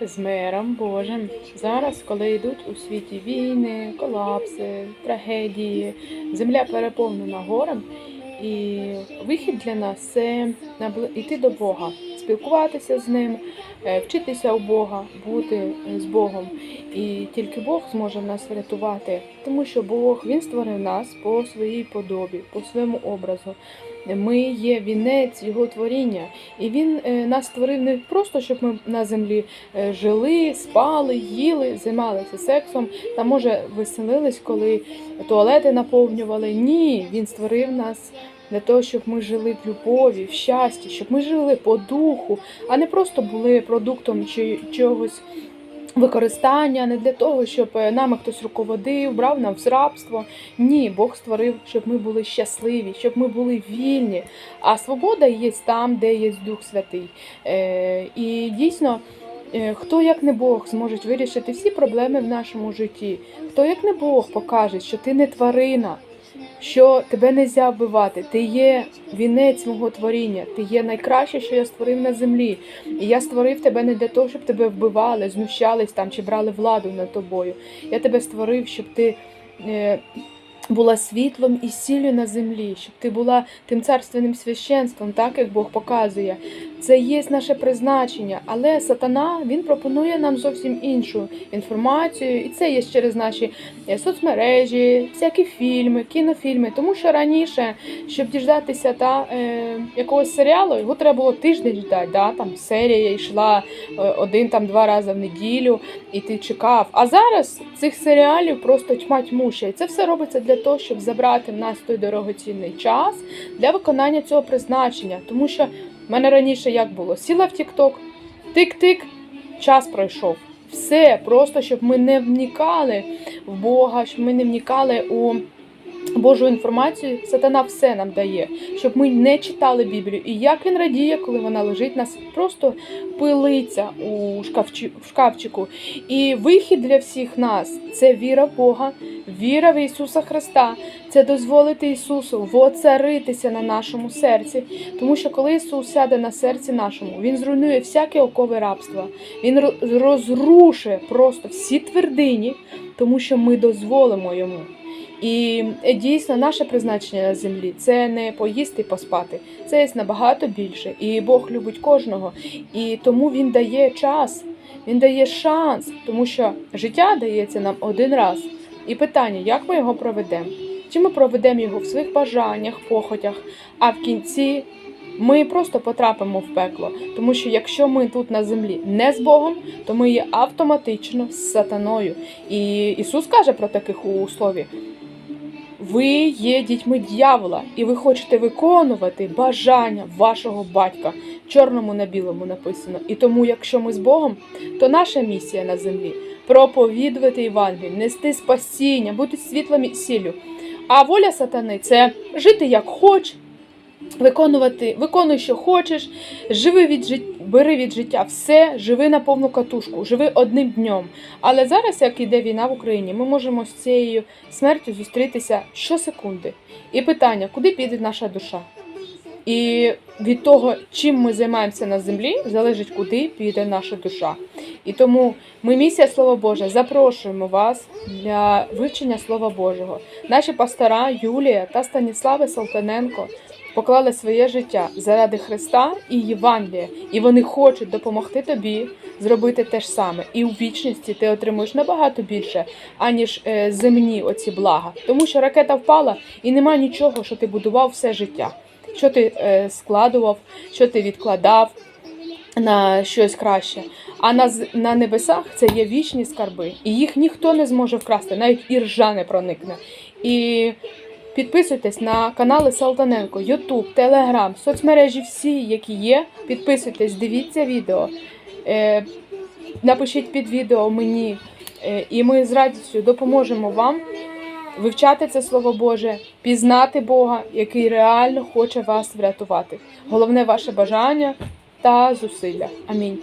з миром Божим. Зараз, коли йдуть у світі війни, колапси, трагедії, земля переповнена горем, і вихід для нас це йти до Бога, спілкуватися з ним, е, вчитися у Бога, бути з Богом. І тільки Бог зможе нас врятувати, тому що Бог Він створив нас по своїй подобі, по своєму образу. Ми є вінець Його творіння, і Він е, нас створив не просто, щоб ми на землі е, жили, спали, їли, займалися сексом та може веселились, коли туалети наповнювали. Ні, він створив нас. Для того, щоб ми жили в любові, в щасті, щоб ми жили по духу, а не просто були продуктом чи чогось використання, не для того, щоб е, нами хтось руководив, брав нам в рабство. Ні, Бог створив, щоб ми були щасливі, щоб ми були вільні. А свобода є там, де є Дух Святий. Е, і дійсно. е, Хто як не Бог зможе вирішити всі проблеми в нашому житті? Хто як не Бог покаже, що ти не тварина, що тебе не можна вбивати, ти є вінець мого творіння, ти є найкраще, що я створив на землі. І я створив тебе не для того, щоб тебе вбивали, знущались там чи брали владу над тобою. Я тебе створив, щоб ти е, була світлом і сіллю на землі, щоб ти була тим царственним священством, так як Бог показує. Це є наше призначення, але сатана він пропонує нам зовсім іншу інформацію, і це є через наші е, соцмережі, всякі фільми, кінофільми. Тому що раніше, щоб діждатися та е, якогось серіалу, його треба було тиждень ждати. Да? Там серія йшла е, один там два рази в неділю, і ти чекав. А зараз цих серіалів просто тьма тьмуща. І це все робиться для того, щоб забрати в нас той дорогоцінний час для виконання цього призначення. Тому що мене раніше як було? Сіла в Тік-Ток, тик-тик, час пройшов. Все, просто щоб ми не вникали в Бога, щоб ми не вникали у Божу інформацію, сатана все нам дає, щоб ми не читали Біблію. І як він радіє, коли вона лежить нас просто пилиться у шкафчику. І вихід для всіх нас це віра в Бога, віра в Ісуса Христа, це дозволити Ісусу воцаритися на нашому серці. Тому що коли Ісус сяде на серці нашому, Він зруйнує всяке окове рабство, Він ро- розрушить просто всі твердині, тому що ми дозволимо йому. І е, дійсно наше призначення на землі це не поїсти поспати. Це набагато більше. І Бог любить кожного. І тому Він дає час, Він дає шанс, тому що життя дається нам один раз. І питання, як ми його проведемо? Чи ми проведемо його в своїх бажаннях, похотях, а в кінці ми просто потрапимо в пекло. Тому що якщо ми тут на землі не з Богом, то ми є автоматично з сатаною. І Ісус каже про таких у слові. Ви є дітьми дьявола, і ви хочете виконувати бажання вашого батька. Чорному на білому написано. І тому, якщо ми з Богом, то наша місія на землі проповідувати Євангелію, нести спасіння, бути світлом і сіллю. А воля сатани це жити як хоч, виконувати, виконуй, що хочеш, живи від життя, бери від життя все, живи на повну катушку, живи одним днем. Але зараз, як іде війна в Україні, ми можемо з цією смертю зустрітися щосекунди. І питання, куди піде наша душа? І від того, чим ми займаємося на землі, залежить, куди піде наша душа. І тому ми, місія Слова Боже, запрошуємо вас для вивчення Слова Божого. Наші пастора Юлія та Станіслави Салтаненко поклали своє життя заради Христа і Євангелія, і вони хочуть допомогти тобі зробити те ж саме. І у вічності ти отримуєш набагато більше, аніж е, земні оці блага. Тому що ракета впала і нема нічого, що ти будував все життя. Що ти е, складував, що ти відкладав на щось краще. А на, на небесах це є вічні скарби, і їх ніхто не зможе вкрасти, навіть і ржа не проникне. І підписуйтесь на канали Салтаненко, Ютуб, Телеграм, соцмережі всі, які є. Підписуйтесь, дивіться відео. Е, напишіть під відео мені, е, і ми з радістю допоможемо вам вивчати це слово Боже, пізнати Бога, який реально хоче вас врятувати. Головне ваше бажання та зусилля. Амінь.